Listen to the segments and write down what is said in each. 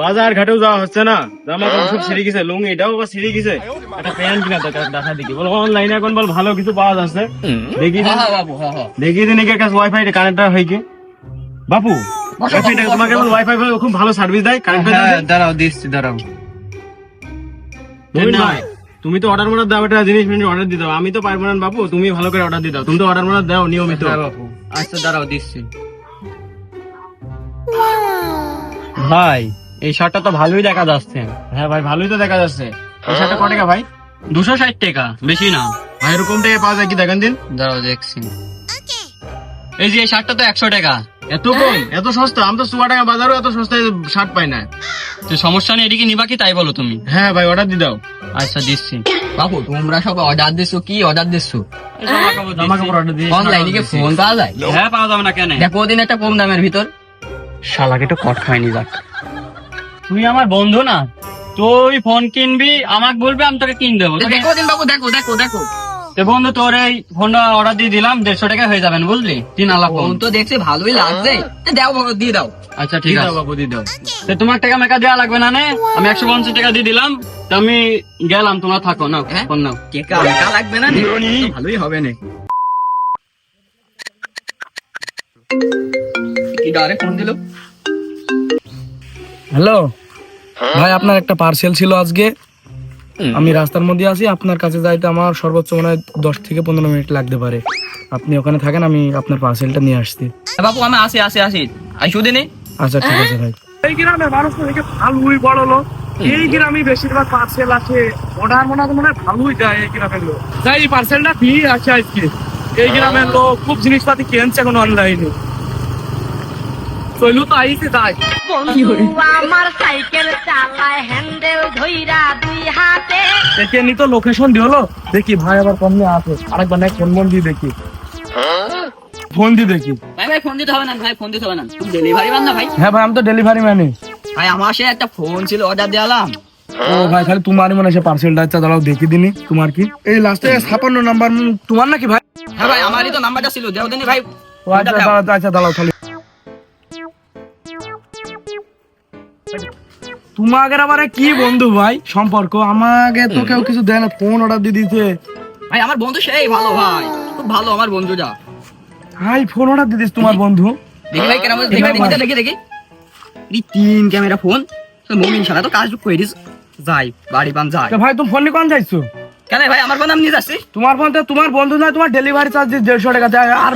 বাজার ঘাটেও যাওয়া হচ্ছে না। জামা কাপড় সব ছিঁড়ে গেছে লুঙ্গি এটাও আবার ছিঁড়ে গেছে। একটা প্যান্ট কিনা দরকার দেখা দেখি। বলো অনলাইনে এখন বল ভালো কিছু পাওয়া যাচ্ছে। দেখি হ্যাঁ বাবু হ্যাঁ হ্যাঁ। দেখি দিন একে কাছে ওয়াইফাই কানেক্ট হয় কি? বাপু তোমাকে বল ওয়াইফাই খুব ভালো সার্ভিস দেয়। কানেক্ট হ্যাঁ দাঁড়াও দিচ্ছি দাঁড়াও। তুমি তো অর্ডার মনে দাও একটা জিনিস মিনিট অর্ডার দিতে আমি তো পারব না বাপু তুমি ভালো করে অর্ডার দাও। তুমি তো অর্ডার মনে দাও নিয়মিত। বাবু আচ্ছা দাঁড়াও দিচ্ছি। ভাই এই শার্টটা তো ভালোই দেখা যাচ্ছে। হ্যাঁ ভাই ভালোই তো দেখা যাচ্ছে। এই শার্টটা কত টাকা ভাই? দুশো ষাট টাকা বেশি না। ভাই এরকম টাকা পাওয়া যায় কি? দেখেন দিন। দাঁড়াও দেখছি। এই যে এই শার্টটা তো একশো টাকা। এত কম? এত সস্তা? আমি তো চুয়া টাকা বাজারও এত সস্তায় শার্ট পাই না। তো সমস্যা নেই এদিকে নিবা কি তাই বলো তুমি? হ্যাঁ ভাই অর্ডার দিয়ে দাও। আচ্ছা দিচ্ছি। বাবু তোমরা সব অর্ডার দিচ্ছ কি অর্ডার দিচ্ছ জামা কাপড় অর্ডার দিয়ে অনলাইনে কি ফোন পাওয়া যায়? হ্যাঁ পাওয়া যাবে না কেন? দেখো ওদিন একটা কম দামের ভিতর। শালাকে তো কট খাইনি যাক। তুই আমার বন্ধু না। তুই ফোন কিনবি আমাকে বলবি আমি তোকে কিন দেবো। দেখো দিন বাবু দেখো দেখো দেখো। তো বন্ধু তোর এই ফোনটা অর্ডার দিয়ে দিলাম দেড়শো টাকা হয়ে যাবেন বুঝলি? তিন আলা ফোন তো দেখছি ভালোই লাগছে। দাও বাবু দিয়ে দাও। আচ্ছা ঠিক আছে। বাবু দিয়ে দাও। তো তোমার টাকা মেকা দেওয়া লাগবে না নে? আমি একশো পঞ্চাশ টাকা দিয়ে দিলাম। তো আমি গেলাম তোমরা থাকো না ফোন নাও। টেকা লাগবে না ভালোই হবে না। কি ডারে ফোন দিল? হ্যালো? ভাই আপনার একটা পার্সেল ছিল আজকে। আমি রাস্তার মধ্যে আছি আপনার কাছে যাইতে আমার সর্বোচ্চ মনে হয় দশ থেকে পনেরো মিনিট লাগতে পারে। আপনি ওখানে থাকেন আমি আপনার পার্সেলটা নিয়ে আসছি। বাবু আমি আসি আসি আসি। আইসু দিনে। আচ্ছা ঠিক আছে ভাই। এই গ্রামে মানুষ তো দেখে ভালোই বড় লোক। এই গ্রামে বেশিরভাগ পার্সেল আছে ওনার মনে হয় মনে হয় ভালোই যায় এই গ্রামের লোক। এই পার্সেলটা দিয়ে আছে আজকে। এই গ্রামের লোক খুব জিনিসপাতি কিনছে এখন অনলাইনে চলু তো আইসে তাই আমার সাইকেল চালায় হ্যান্ডেল ধইরা দুই হাতে। দেখে নি তো লোকেশন হলো দেখি ভাই আবার কমনে আছে? আরেকবার নাই ফোন ফোন দিয়ে দেখি। ফোন দিয়ে দেখি। ভাই ভাই ফোন দিতে হবে না ভাই ফোন দিতে হবে না। তুমি ডেলিভারি মান না ভাই। হ্যাঁ ভাই আমি তো ডেলিভারি ম্যানই ভাই আমার সে একটা ফোন ছিল অর্ডার দিলাম ও ভাই খালি তোমারই মনে হয় পার্সেলটা আচ্ছা দাঁড়াও দেখি দিনি। তোমার কি? এই লাস্টে ছাপান্ন নাম্বার তোমার নাকি ভাই? হ্যাঁ ভাই আমারই তো নাম্বারটা ছিল দেও দিনি ভাই। আচ্ছা দাঁড়াও আচ্ছা দাঁড়াও খালি। তোমাদের আবার কি বন্ধু ভাই? সম্পর্ক? আমাকে তো কেউ কিছু দেয় না ফোন অর্ডার দিয়ে দিতে ভাই আমার বন্ধু সেই ভালো ভাই। খুব ভালো আমার বন্ধুটা ভাই ফোন অর্ডার দিয়ে দিস তোমার বন্ধু। দেখি ভাই কেন দেখি ভাই দেখি দেখি দেখি। এই তিন ক্যামেরা ফোন মমিন শালা তো কাজ করে দিস। যাই বাড়ি বান যাই। তো ভাই তুমি ফোন নিয়ে কোন যাইছো? কেন ভাই? আমার ফোন আমি নিয়ে যাচ্ছি তোমার ফোন তো তোমার বন্ধু না তোমার ডেলিভারি চার্জ দেড়শো টাকা দেয়। আর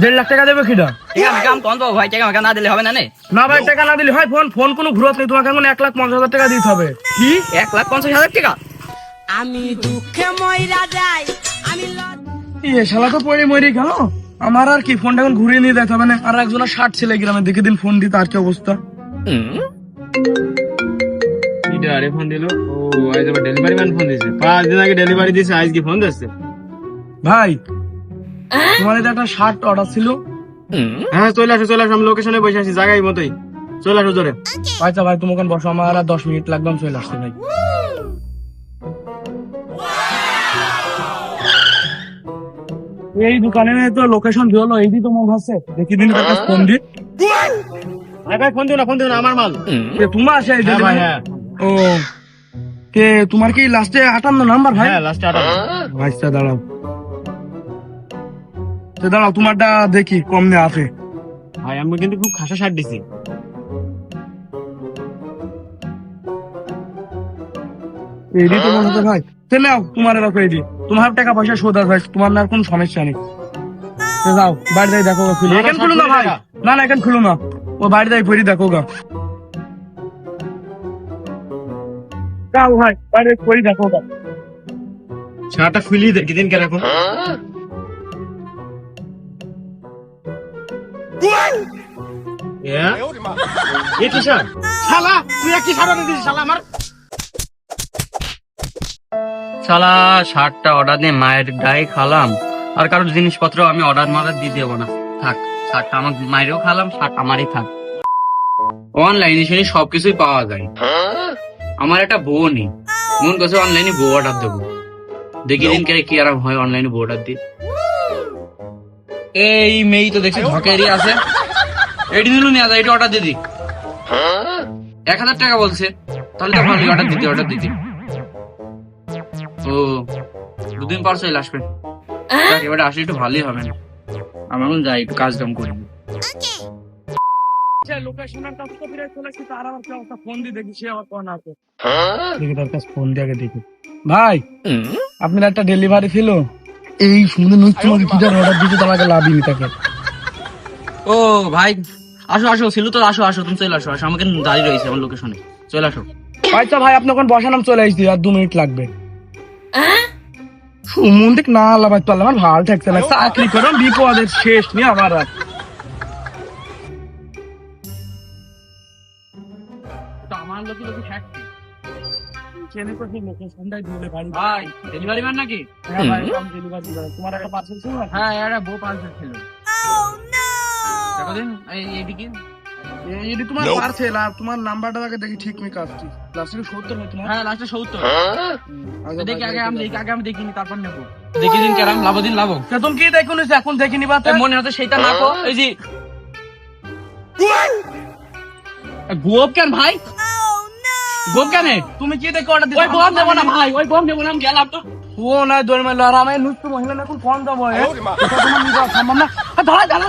দেড় লাখ টাকা দেবে কিনা ঠিক আছে কাম কোন ভাই টাকা আমাকে না দিলে হবে না নে? না ভাই টাকা না দিলে হয় ফোন ফোন কোনো ঘুরত নেই তোমাকে এখন এক লাখ পঞ্চাশ হাজার টাকা দিতে হবে। কি? এক লাখ পঞ্চাশ হাজার টাকা? আমি দুঃখে ময়রা যাই আমি লজ্জা শালা তো পরে মরে গেল আমার আর কি? ফোনটা এখন ঘুরিয়ে নিয়ে যেতে হবে না। আর একজনের ষাট ছেলে গ্রামে দেখে দিন ফোন দিতে আর কি অবস্থা। আরে ফোন দিলো। ও আজ আবার ডেলিভারি ম্যান ফোন দিছে। পাঁচ দিন আগে ডেলিভারি দিছে আজ কি ফোন দিচ্ছে ভাই তোমার এটা একটা শার্ট অর্ডার ছিল? হ্যাঁ চলে আসো চলে আসো আমি লোকেশনে বসে আছি জায়গায় মতোই। চলে আসো জোরে। আচ্ছা ভাই তুমি ওখানে বসো আমার আর দশ মিনিট লাগবে আমি চলে আসছি ভাই। এই দোকানে তো লোকেশন এইদি তো মনে হচ্ছে দেখি দিন ফোন দি। ভাই ভাই ফোন দিও না ফোন দিও না আমার মাল। এ, তোমার আছে এই হ্যাঁ ভাই? হ্যাঁ। ও কে তোমার কি লাস্টে আটান্ন নাম্বার ভাই? হ্যাঁ লাস্টে আটা আচ্ছা দাঁড়াও। তো দাঁড়াও তোমারটা দেখি কম নে আছে। ভাই আমি কিন্তু খুব খাসা শার্ট দিছি। এইদি তো মনে ভাই তো নাও তোমার এরকম এইদি তোমার টাকা পয়সা শোধ ভাই তোমার না কোনো সমস্যা নেই। যাও বাড়ি যাই দেখো এখানে খুলো না ভাই। না না এখানে খুলো না। ও বাড়ি যাই ফেরি দেখো গা। যাও ভাই যাই ফেরি দেখো গা শার্টটা খুলি দেখি দিন কেরকম Yeah? এ? কি শালা তুই একই শার্ট দিছিস শালা আমার? শালা শার্টটা অর্ডার দিয়ে মায়ের গায়ে খালাম। আর কারোর জিনিসপত্র আমি অর্ডার মার্ডার দিয়ে দেবো না। থাক শার্টটা আমার মায়েরও খালাম শার্ট আমারই থাক। অনলাইনে শুনি সবকিছুই পাওয়া যায়। আমার একটা বউ নেই। মন করছে অনলাইনে বউ অর্ডার দেবো। দেখি দিন কে কি আরাম হয় অনলাইনে বউ অর্ডার দিয়ে। এই মেয়ে তো দেখছি ঢকেরই আছে। এটি দিল নিয়ে আসা এটা অর্ডার দিয়ে দিক। এক হাজার টাকা বলছে। তাহলে তো ভালোই অর্ডার দিতে অর্ডার দিতে। ও দুদিন পর চলে আসবে এবারে আসলে একটু ভালোই হবে না। আমার এখন যাই একটু কাজ কাম করি লোকেশনের কাছে তো চলে এসেছি তার আবার কি অবস্থা? ফোন দিয়ে দেখি সে আবার কোন আছে দেখি তার কাছে ফোন দিয়ে আগে দেখি। ভাই আপনার একটা ডেলিভারি ছিল? এই শুনে নুস তোমাকে কি অর্ডার দিতে তোমাকে লাভই নি তাকে। ও ভাই আসো আসো ছিল তো আসো আসো তুমি চলে আসো আসো আমাকে দাঁড়িয়ে রয়েছে আমার লোকেশনে চলে আসো। আচ্ছা ভাই আপনি ওখানে বসানাম চলে আসছি আর দু মিনিট লাগবে। সুমন্দিক না লাভাই আমার ভালো ঠেকছে না। চাকরি করো বিপদের শেষ নিয়ে আবার আর। চেনে তো সেই লোকেশনটাই দিলে বাড়ি। ভাই ডেলিভারি ম্যান নাকি? হ্যাঁ ভাই আমি ডেলিভারি করে তোমার একটা পার্সেল ছিল না হ্যাঁ একটা বউ পাঁচজন ছিল। দেখো দিন এই এইদিকে। এই তোমার পার্সেল আর তোমার নাম্বারটা আগে দেখি ঠিক আমি কাজটি। লাস্টে সত্তর হয় তোমার। হ্যাঁ লাস্টে সত্তর। আগে দেখি আগে আমি দেখি আগে আমি দেখিনি তারপর নেব। দেখি দিন কেরাম লাভ দিন লাভ তা তুমি কি দেখুন এখন দেখি নিবা তো? মনে হচ্ছে সেইটা না এই যে। গোপ কেন ভাই? গোপ কেন? তুমি কি দেখে অর্ডার ওই বম দেবো না ভাই ওই বম দেবো না আমি গেলাম তো। ও না দৌড় মারলো আর আমার নুস্ত মহিলা না এখন ফোন দেবো সম্ভব না দাঁড়া দাঁড়া।